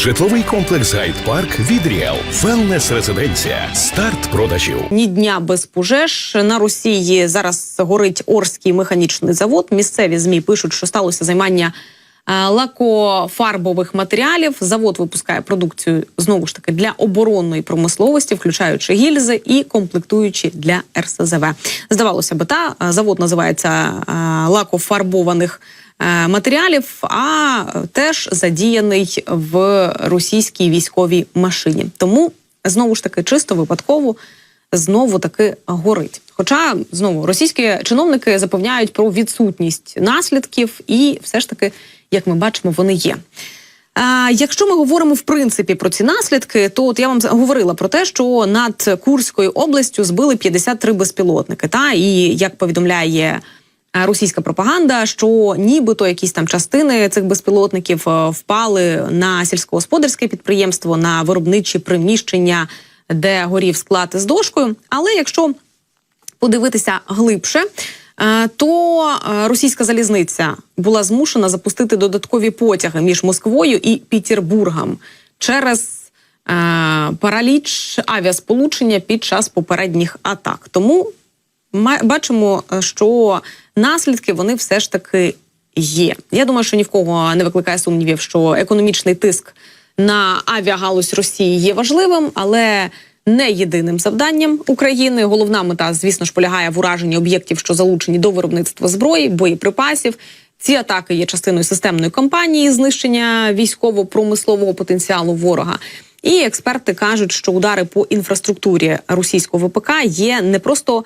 Житловий комплекс Гайд Парк від Ріел. Велнес резиденція. Старт продажів. Ні дня без пожеж на Росії зараз горить Орський механічний завод. Місцеві змі пишуть, що сталося займання е, лакофарбових матеріалів. Завод випускає продукцію знову ж таки для оборонної промисловості, включаючи гільзи і комплектуючі для РСЗВ. Здавалося би, та завод називається е, лакофарбованих матеріалів, а теж задіяний в російській військовій машині. Тому знову ж таки чисто випадково знову таки горить. Хоча знову російські чиновники запевняють про відсутність наслідків, і все ж таки, як ми бачимо, вони є. Якщо ми говоримо в принципі про ці наслідки, то от я вам говорила про те, що над Курською областю збили 53 безпілотники. Та і як повідомляє е, російська пропаганда, що нібито якісь там частини цих безпілотників е, впали на сільськогосподарське підприємство, на виробничі приміщення, де горів склад із дошкою. Але якщо подивитися глибше, е, то е, російська залізниця була змушена запустити додаткові потяги між Москвою і Пітербургом через е, параліч авіасполучення під час попередніх атак. Тому бачимо, е, що наслідки вони все ж таки є. Я думаю, що ні в кого не викликає сумнівів, що економічний тиск на авіагалузь Росії є важливим, але не єдиним завданням України. Головна мета, звісно ж, полягає в ураженні об'єктів, що залучені до виробництва зброї, боєприпасів. Ці атаки є частиною системної кампанії знищення військово-промислового потенціалу ворога. І експерти кажуть, що удари по інфраструктурі російського ВПК є не просто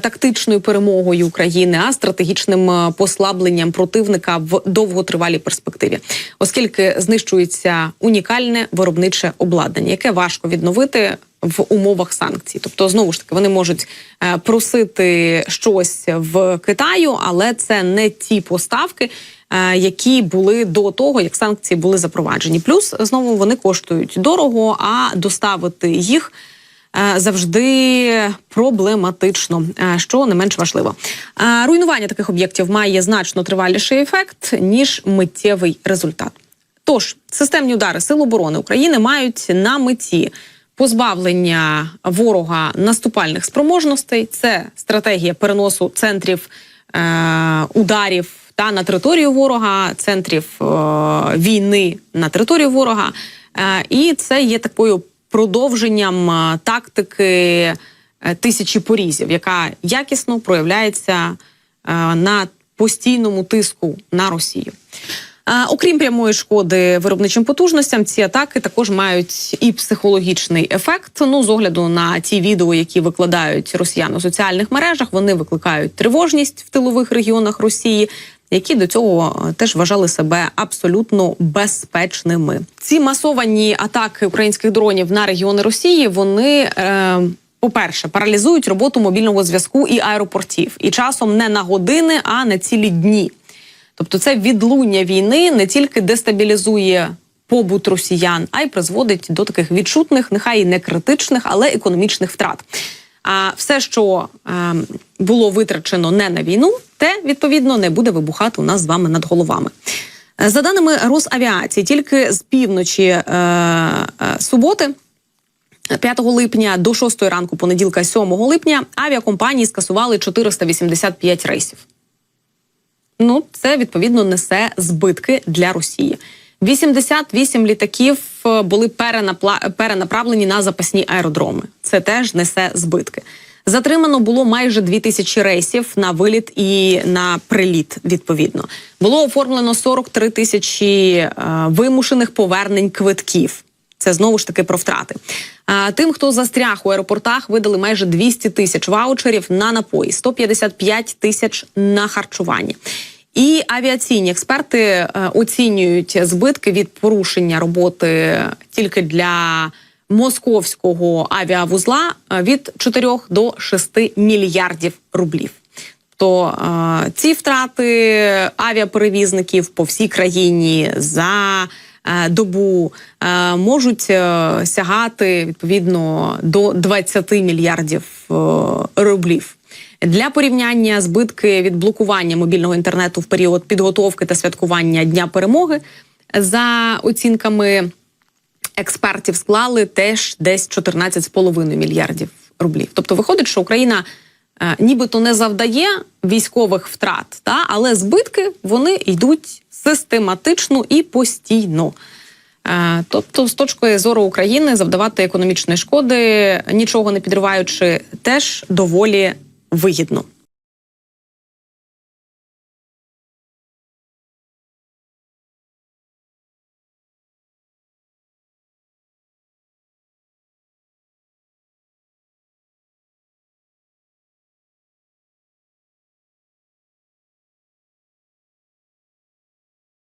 тактичною перемогою України, а стратегічним е, послабленням противника в довготривалій перспективі, оскільки знищується унікальне виробниче обладнання, яке важко відновити в умовах санкцій. Тобто, знову ж таки, вони можуть е, просити щось в Китаю, але це не ті поставки. е, Які були до того, як санкції були запроваджені, плюс знову вони коштують дорого, а доставити їх е, завжди проблематично, е, що не менш важливо. Е, Руйнування таких об'єктів має значно триваліший ефект ніж миттєвий результат. Тож системні удари Сил оборони України мають на меті позбавлення ворога наступальних спроможностей. Це стратегія переносу центрів е, ударів та на територію ворога, центрів е, війни на територію ворога. Е, і це є такою продовженням е, тактики е, тисячі порізів, яка якісно проявляється е, на постійному тиску на Росію. Окрім прямої шкоди виробничим потужностям, ці атаки також мають і психологічний ефект. Ну, з огляду на ті відео, які викладають росіяни у соціальних мережах, вони викликають тривожність в тилових регіонах Росії. Які до цього е, теж вважали себе абсолютно безпечними. Ці масовані атаки українських дронів на регіони Росії вони. Е, по-перше, паралізують роботу мобільного зв'язку і аеропортів, і часом не на години, а на цілі дні. Тобто, це відлуння війни не тільки дестабілізує побут росіян, а й призводить до таких відчутних, нехай і не критичних, але економічних втрат. А все, що е, було витрачено не на війну, те відповідно не буде вибухати у нас з вами над головами. Е, За даними Росавіації, тільки з півночі е, е, суботи. 5 липня до 6 ранку понеділка 7 липня авіакомпанії скасували 485 рейсів. Ну, це відповідно несе збитки для Росії. 88 літаків е, були перенаправлені на запасні аеродроми. Це теж несе збитки. Затримано було майже 2000 рейсів на виліт і на приліт. Відповідно, було оформлено 43 тисячі е, вимушених повернень квитків. Це знову ж таки про втрати. А, тим, хто застряг у аеропортах, видали майже 200 тисяч ваучерів на напої, 155 тисяч на харчування. І авіаційні експерти е, оцінюють збитки від порушення роботи тільки для московського авіавузла е, від 4 до 6 мільярдів рублів. То е, ці втрати авіаперевізників по всій країні за е, добу е, можуть е, сягати відповідно до 20 мільярдів е, рублів. Для порівняння збитки від блокування мобільного інтернету в період підготовки та святкування Дня перемоги за оцінками експертів склали теж десь 14,5 мільярдів рублів. Тобто виходить, що Україна е, нібито не завдає військових втрат, та, але збитки вони йдуть систематично і постійно. Е, Тобто, з точки зору України, завдавати економічної шкоди, нічого не підриваючи, теж доволі вигідно.